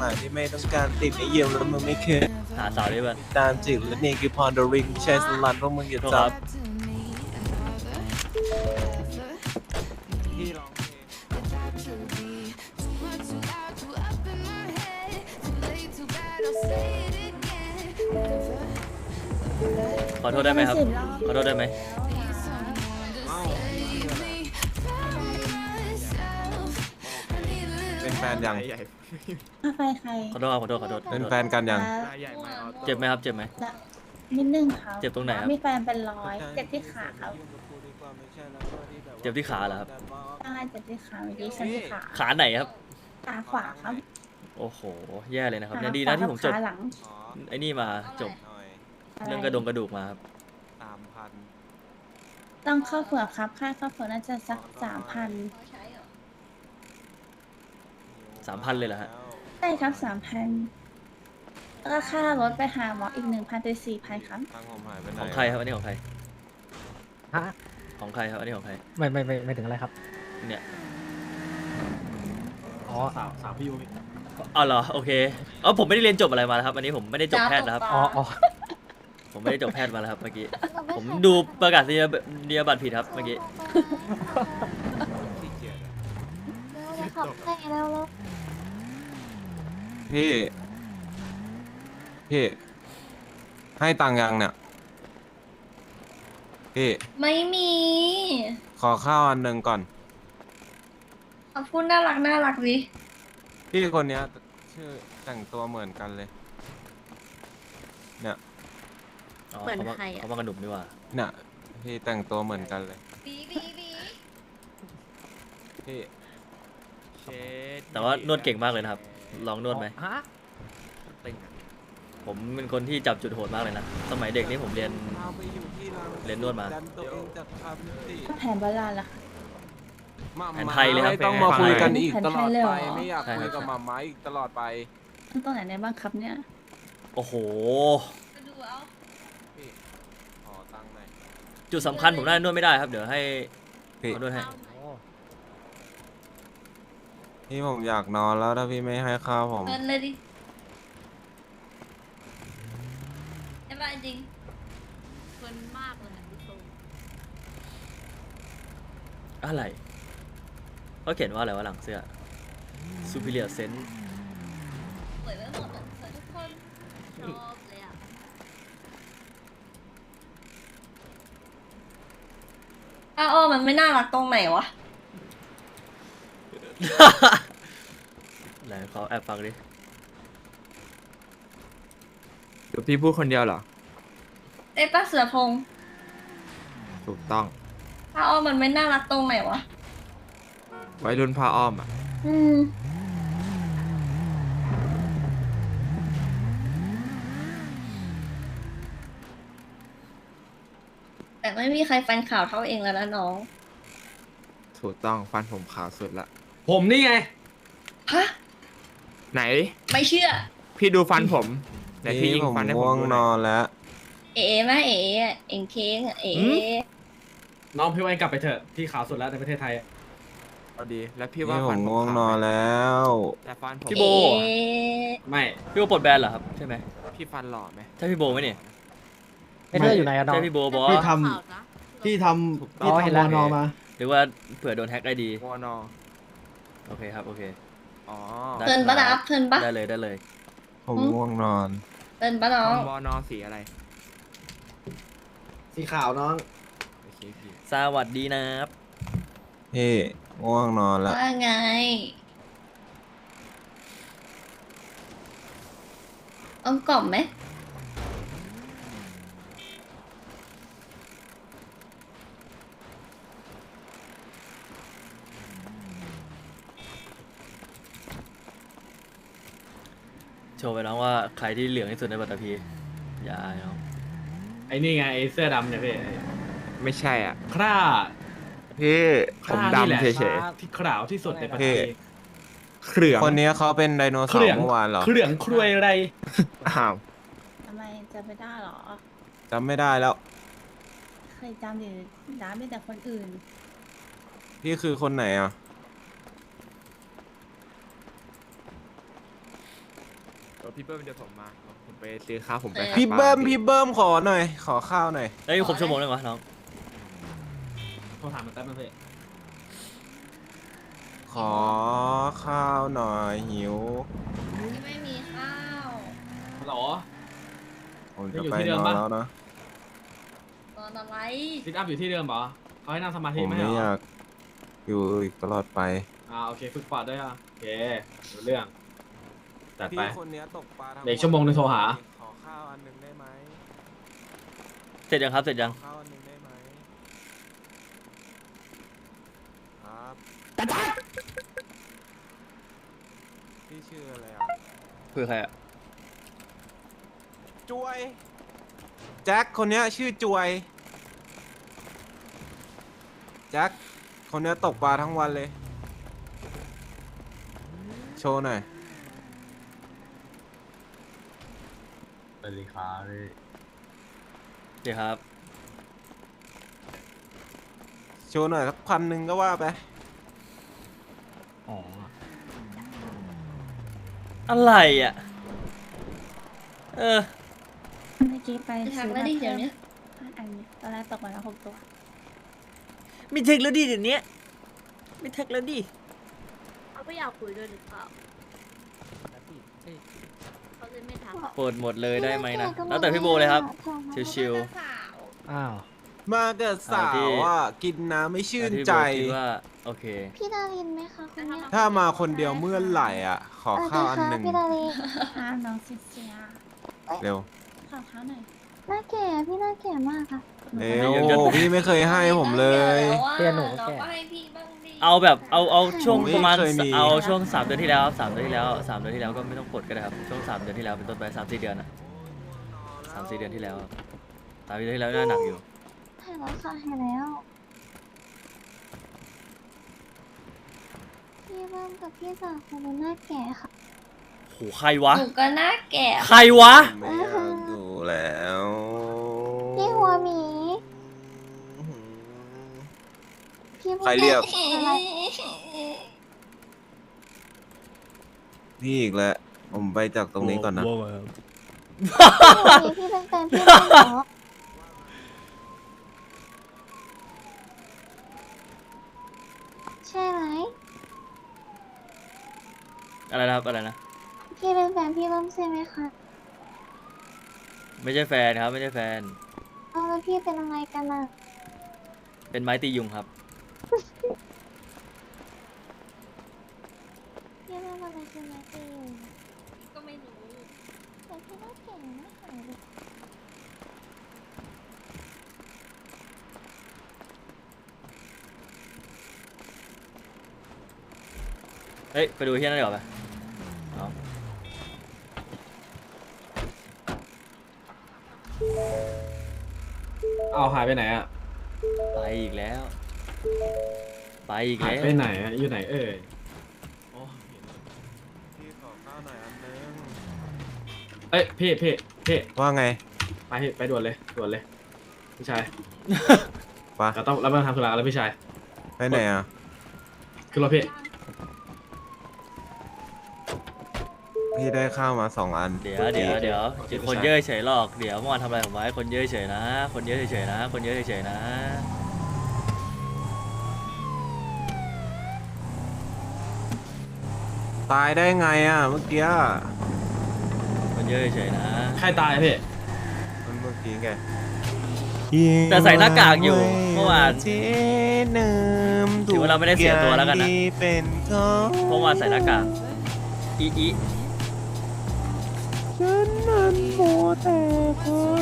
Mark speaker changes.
Speaker 1: หมายที่ไม่ต้องการติดไม่เยี่ยมแล้วมึงไม่เคย
Speaker 2: หาสาวได้บ้าง
Speaker 1: ตามจิตและนี่คือพรเดริงใช่สลันพวกมึงอย่า
Speaker 2: โทษ
Speaker 1: จั
Speaker 2: ครับบ
Speaker 1: พี่ร้องเพลง
Speaker 2: ขอโทษได้ไหมครับ ขอโทษได้ไหม
Speaker 1: แฟนยัง
Speaker 3: ถ้าไฟใคร
Speaker 2: ขอโทษครับขอโทษขอโทษขอ
Speaker 1: เป็น
Speaker 2: โทษ
Speaker 1: แฟนกันยัง
Speaker 3: ครับ
Speaker 2: เจ็บไหมครับเจ็บไหม
Speaker 3: นิดนึงครับ
Speaker 2: เจ็บตรงไหนครับ
Speaker 3: มีแฟนเป็นร้อยเจ็บที่ขาครับ
Speaker 2: เจ็บที่ขาเหรอครับ
Speaker 3: ใช่เจ็บที่ขาเมื่อกี้ฉันที่ขา
Speaker 2: ขาไหนครับ
Speaker 3: ขาขวาครับ
Speaker 2: โอ้โห แย่เลยนะครับเนี่ยดีนะที่ผมจบ
Speaker 3: ขาหลัง
Speaker 2: ไอ้นี่มาจบเรื่องกระดงกระดูกมาครับ
Speaker 1: สามพัน
Speaker 3: ต้องเข้าเผือกครับ ค่าเข้าเผือกน่าจะสักสามพัน
Speaker 2: สามพันเลยเหรอฮะ
Speaker 3: ใช่ครับสามพันแล้วก็ค่ารถไปหาหมออีกหนึ่งพันเป็นสี่พันครับ
Speaker 1: ตังค์ผมหายไปไหน
Speaker 2: ของใครครับอันนี้ของใคร
Speaker 4: ฮะ
Speaker 2: ของใครครับอันนี้ของใคร
Speaker 4: ไม่ไม่ไม่ไม่ถึงอะไรครับ
Speaker 2: เนี่ย
Speaker 4: อ๋อสาวสาวพี่ยู
Speaker 2: อ๋อเหรอโอเคเออผมไม่ได้เรียนจบอะไรมานะครับ อันนี้ผมไม่ได้จบแพทย์นะครับ
Speaker 4: อ๋ออ๋อ
Speaker 2: ผมไม่ได้จบแพทย์มาแล้วครับเมื่อกี้ ผมดูประกาศนียนียบัตรผิดครับเมื่อกี้
Speaker 1: ขี้เกียจอะ
Speaker 5: เลยขับให้แล้วแล้ว
Speaker 1: พี่ พี่ ให้ตังค์ยังเนี่ย พี่
Speaker 5: ไม่มี
Speaker 1: ขอข้าวอันหนึ่งก่อน
Speaker 5: เอาพูดน่ารักน่ารักดิ
Speaker 1: พี่คนเนี้ย ชื่อแต่งตัวเหมือนกันเลย เนี่ย
Speaker 2: อ๋อ
Speaker 5: เหมือน
Speaker 2: เขามา
Speaker 5: ใครอะ
Speaker 2: เขามากระหนุ่มดีกว่า
Speaker 1: เนี่ย พี่แต่งตัวเหมือนกันเลย
Speaker 5: บีบีบี
Speaker 1: พี่
Speaker 2: แต่ว่านวดเก่งมากเลยนะครับ ลองนวดไหม
Speaker 4: ฮะ
Speaker 2: ผมเป็นคนที่จับจุดโหดมากเลยนะ สมัยเด็กนี่ผมเรียน
Speaker 1: เอาไปอยู่ที่ร้าน
Speaker 2: เรียนนวดมา
Speaker 1: ดันตัวเองจากคำสิ
Speaker 3: ก็แผนโบราณล่ะค่ะ
Speaker 1: มา
Speaker 2: แผนไทยเลยครับ
Speaker 1: ไม่ต้องมาคุยกันอีก
Speaker 3: แผน
Speaker 1: ตลอด
Speaker 3: ไทยเลยเหร
Speaker 1: ไป
Speaker 3: อ
Speaker 1: ไม่อยาก
Speaker 2: ใช่
Speaker 1: คุย
Speaker 2: ครั
Speaker 1: กับบมาม้าอีกตลอดไป
Speaker 3: ตรงไหนได้บ้างครับเนี่ย
Speaker 2: โอ้โห
Speaker 5: ก็ดูเอา
Speaker 1: พี่ขอตังค์หน่อย
Speaker 2: จุดสำคัญผมน่าจะนวดไม่ได้ครับ เดี๋ยวให้
Speaker 1: พี่
Speaker 2: เขานวดให้
Speaker 1: พี่ผมอยากนอนแล้วถ้าพี่ไม่ให้ข้าวผม
Speaker 5: เงินเลยดิไอ้บ้าจริงเงินมากเลยพี่ตู
Speaker 2: อะไรเขาเขียนว่าอะไรวะหลังเสื้อ superior sense
Speaker 5: สวยไปหมดอะสวยทุกคนชอบเลยอะอ้าวอ้อมันไม่น่ารักตรงไหนวะ
Speaker 2: ไหนเขาแอบฟังดิ
Speaker 6: เดี๋ยวพี่พูดคนเดียวเหรอ
Speaker 5: เอ้ยป้าเสือพงษ์
Speaker 6: ถูกต้อง
Speaker 5: อ้าวอ้อมันไม่น่ารักตรงไหนวะ
Speaker 6: ไว้รุ่นผ้าอ้อมอะ
Speaker 5: อืม แต่ไม่มีใครฟันข่าวเท่าเองแล้วนะน้อง
Speaker 6: ถูกต้องฟันผมขาวสุดละ
Speaker 4: ผมนี่ไง
Speaker 5: ฮะ
Speaker 6: ไหน
Speaker 5: ไม่เชื่อ
Speaker 6: พี่ดูฟันผมไหนพี่
Speaker 1: พี่
Speaker 6: ยิง
Speaker 1: ผม
Speaker 6: ฟันให้ผ
Speaker 1: ง่ว
Speaker 6: ม
Speaker 1: ง
Speaker 6: ดู
Speaker 1: น
Speaker 6: หน่
Speaker 1: อ
Speaker 6: อย
Speaker 1: นแล้ว
Speaker 5: เอ๋มาเอ๋อะเอ็งเค้งอะเอ๋
Speaker 6: หืม
Speaker 4: น้องพี่วันกลับไปเถอะพี่ขาวสุดแล้วในประเทศไทย
Speaker 6: เอาดี แล้วพี่
Speaker 1: พี่
Speaker 6: ว่า
Speaker 1: ผ
Speaker 6: ฟัน
Speaker 1: ม
Speaker 6: ผม
Speaker 1: ง่วง
Speaker 6: ขาวน
Speaker 1: อน
Speaker 6: ไหม
Speaker 1: แล้ว
Speaker 6: แต่ฟันผม
Speaker 2: พี่โบ
Speaker 5: เอ๋
Speaker 4: ไม่
Speaker 2: พี่โบปลดแบนเหรอครับใช่ไหม
Speaker 6: พี่ฟันหล่อไหม
Speaker 2: ใช่พี่โบไหมเนี่ย
Speaker 4: ไอ้เธออยู่ไหนอะน้อง
Speaker 2: ใช่พี่โบบอส
Speaker 7: พี่ทำพี่ทำ
Speaker 4: อ๋
Speaker 7: พี่
Speaker 4: อเห็น
Speaker 7: ทำ
Speaker 4: แล้ว
Speaker 7: วอนอมา
Speaker 2: หรือว่าเผื่อโดนแฮ็กไอดี
Speaker 6: วอนอ
Speaker 2: โอเคครับ โอเค
Speaker 6: อ๋อ
Speaker 2: ได้
Speaker 5: เทินปะดับเทินปะ
Speaker 2: ได้เลยได้เลย
Speaker 1: ผมง่วงนอน
Speaker 5: เทินปะน้อง
Speaker 6: วอนอสีอะไร
Speaker 7: สีขาวน้อง
Speaker 6: โอเคพี่
Speaker 2: สวัสดีนะครับ
Speaker 1: พี่ง่วงนอนแล้ว
Speaker 5: ว่าไงเอากล่อมไหม
Speaker 2: โชว์ไปน้องว่าใครที่เหลืองที่สุดในปัตตภีอย่าน้อง
Speaker 4: ไอ้นี่ไงไอ้เสื้อดำเนี่ยพี่
Speaker 6: ไม่ใช่อะ
Speaker 4: คร่า
Speaker 1: พี่
Speaker 4: ค
Speaker 6: ผม
Speaker 4: ร่านี่แหละ
Speaker 6: ดำเฉย
Speaker 4: ที่ขาวที่สุดในประเทศ
Speaker 6: ๆเครื่อง
Speaker 1: คนนี้เขาเป็นไดโน
Speaker 4: เค
Speaker 1: เสา
Speaker 4: รื่อง
Speaker 1: ร์เมื่อวานเหรอ
Speaker 4: เครื่องครวยอะไร
Speaker 6: อ้าว
Speaker 3: ทำไมจะไม่ได้หรอ
Speaker 1: จำไม่ได้แล้ว
Speaker 3: เคยจำอยู่ด่าไม่แต่คนอื่น
Speaker 1: พี่คือคนไหนอะ
Speaker 6: ถพี่เบิ้มจะส่งมาผมไปซื้อข้าวผมไป
Speaker 5: เออ
Speaker 6: ขาย
Speaker 1: พี่
Speaker 6: ปลา
Speaker 1: เบิ้มพี่เบิ้มขอหน่อย ขอข้าวหน่อย
Speaker 2: เฮ้ยครบชั่วโมงเลยวะน้อง
Speaker 4: โทรถามมันแป๊บนึงพี่
Speaker 1: ขอข้าวหน่อยหิว
Speaker 5: ที่ไม่มีข้าว
Speaker 4: ฮัลโหล
Speaker 1: ผมจะ
Speaker 4: ยังอยู่
Speaker 1: ไป
Speaker 4: ที่เดิ
Speaker 1: น
Speaker 4: ม
Speaker 1: อน
Speaker 4: ปะ
Speaker 1: แล้วนะ
Speaker 5: ตอนอะไร
Speaker 4: ซิทอัพอยู่ที่เดิมเหรอเขาให้นั่งสมา
Speaker 1: ผ
Speaker 4: ธิ
Speaker 1: ม
Speaker 4: ไหม
Speaker 1: ไม่
Speaker 4: เหร
Speaker 1: อยา
Speaker 4: อก
Speaker 1: อยู่อีกตลอดไป
Speaker 4: อ่าโอเคฝึกปอดด้วยอะโอเครู้เรื่อง จัดไป
Speaker 1: พี่คนเนี้ยตกปลาทั้ง
Speaker 4: เดี๋ยวอีกชั่วโมงนึงโทรหา
Speaker 1: ขอข้าวอันหนึ่งได้ไหม
Speaker 2: เสร็จยังครับ เสร็จยัง
Speaker 1: ขอข้าวอันหนึ่งได้ไหมครับพี่ชื่ออะไรอะ
Speaker 2: คือใครอะ
Speaker 1: จวย แจ็คคนเนี้ยชื่อจวย แจ็คคนเนี้ยตกปลาทั้งวันเลย โชว์หน่อย
Speaker 2: เดี๋ยวครับ
Speaker 1: โชว์หน่อยสักพันหนึ่งก็ว่าไป
Speaker 2: อะไรอะ เออ
Speaker 3: เมื่อกี้ไป
Speaker 5: ไปทัก
Speaker 3: ซื้อ
Speaker 5: แล้วดิ
Speaker 3: มา
Speaker 5: เดี๋ยวนี้
Speaker 3: พิ่มอันนี้ตอนแรกตกมาแล้วหกตัว
Speaker 2: ไม่เทคแล้วดิเดี๋ยวนี้ไม่เทคแล้วดิ
Speaker 5: เขาไม่อยากคุยด้วยหรือเปล่า เขาเลยไม่ทัก
Speaker 2: เปิดหมดเลยได้ไหมนะ แล้วแต่พี่โบเลยครับ ชิว
Speaker 5: สาว
Speaker 7: อ้าว
Speaker 1: มาเกิดสา
Speaker 2: เอาที่
Speaker 1: วอะกินน้ำไม่
Speaker 2: ๆ
Speaker 1: ชื่น
Speaker 2: แต่พี่
Speaker 1: ใจ
Speaker 2: โบคิดว่าโอเค
Speaker 8: พี่ดารินไหมคะคนเนี้ย
Speaker 1: ถ้ามาคนเดียวเมื่อไหร่อะ ขอข้าวอันหนึ่ง
Speaker 8: พี่ดาริน
Speaker 3: อ้าวน้องซิเซีย
Speaker 1: เร็ว
Speaker 3: ขอข้าวหน่อย
Speaker 8: หน้าแก่พี่หน้าแก่มากค่ะ
Speaker 1: เร็ว
Speaker 2: ยังจะ
Speaker 1: พี่ไม่เคยให้ผมเลย
Speaker 5: เตี้ยหนูแกให้พี่บ้างดิ
Speaker 2: เอาแบบเอาเอาช่วง
Speaker 1: ไม่
Speaker 2: ประมาณ
Speaker 1: เคยมี
Speaker 2: เอาช่วงสามเดือนที่แล้วสามเดือนที่แล้วสามเดือนที่แล้วก็ไม่ต้องกดก็ได้ครับช่วงสามเดือนที่แล้วเป็นต้นไปสามสี่เดือนอะสามสี่เดือนที่แล้วสามสี่เดือนที่แล้วน่าหนักอยู่
Speaker 8: หายแล้วค่ะหายแล้ว พี่เบิ้มกับพี่สาวคนนั้นหน้าแก่ค่ะ
Speaker 2: โหใครวะ
Speaker 5: หนูก็น่าแก่
Speaker 2: ใครวะ
Speaker 1: ไม่อยากดูแล้ว
Speaker 8: พี่หัวหมี พี่
Speaker 1: ใครเรียก
Speaker 8: อะไร
Speaker 1: พี่อีกแล้ว ผมไปจากตรงนี้ก่อนนะ
Speaker 8: พี่หัวหมีพี่เป็นแฟนพี่เบิ้มเหรอใช่ไหม
Speaker 2: อะไรนะครับอะไรนะ
Speaker 8: พี่เป็นแฟนพี่เบิ้มใช่ไหมคะ
Speaker 2: ไม่ใช่แฟนครับ ไม่ใช่แฟน
Speaker 8: เอาแล้วพี่เป็นอะไรกันอะ
Speaker 2: เป็นไม้ตียุงครับ
Speaker 8: พี่เบิ้มอะไรคือแม่ตีอยู่
Speaker 5: ก็ไม่รู้
Speaker 8: แต่พี่หน้าแก่ไม่หายเลย
Speaker 2: เฮ้ย ไปดูที่นั่นดีกว่าไปเอา
Speaker 4: เอาหายไปไหนอะ
Speaker 2: ไปอีกแล้ว ไปอีก
Speaker 4: หาย
Speaker 2: แล้ว
Speaker 4: ไปไหนอะอยู่ไหนเอ่ย
Speaker 1: โอ้เห็นพี่ขอข้าวหน่อยอันนึง
Speaker 4: เอ้ยพี่พี่พี่
Speaker 1: ว่าไง
Speaker 4: ไปพี่ไปด่วนเลยด่วนเลยพี่ชาย
Speaker 1: ปะ
Speaker 4: เราต้องรับมาทำธุระแล้วพี่ชาย
Speaker 1: ไปไหนอะ
Speaker 4: ขึ้นรถพี่
Speaker 1: พี่ได้ข้าวมาสองอัน
Speaker 2: เดี๋ยวเดี๋ยวเดี๋ยวจะคนเยอะเฉยหรอก เดี๋ยวเมื่อวานทำอะไรผมไว้คนเยอะเฉยนะ คนเยอะเฉยนะ คนเยอะเฉยนะ
Speaker 1: ตายได้ไงอะเมื่อกี้อะ
Speaker 2: คนเยอะเฉยนะ
Speaker 4: ใครตายอะพี่
Speaker 1: มันเมื่อกี้ไง
Speaker 2: แต่ใส่หน้ากากอยู่เมื่อวาน
Speaker 1: เจนิม
Speaker 2: ถือว่าเราไม่ได้เสียตัวแล้วกันนะ
Speaker 1: ทุอย่างที่เป็นของ
Speaker 2: เมื่อวานใส่หน้ากากอีอี
Speaker 1: ฉันนั้นโมแต่ขอ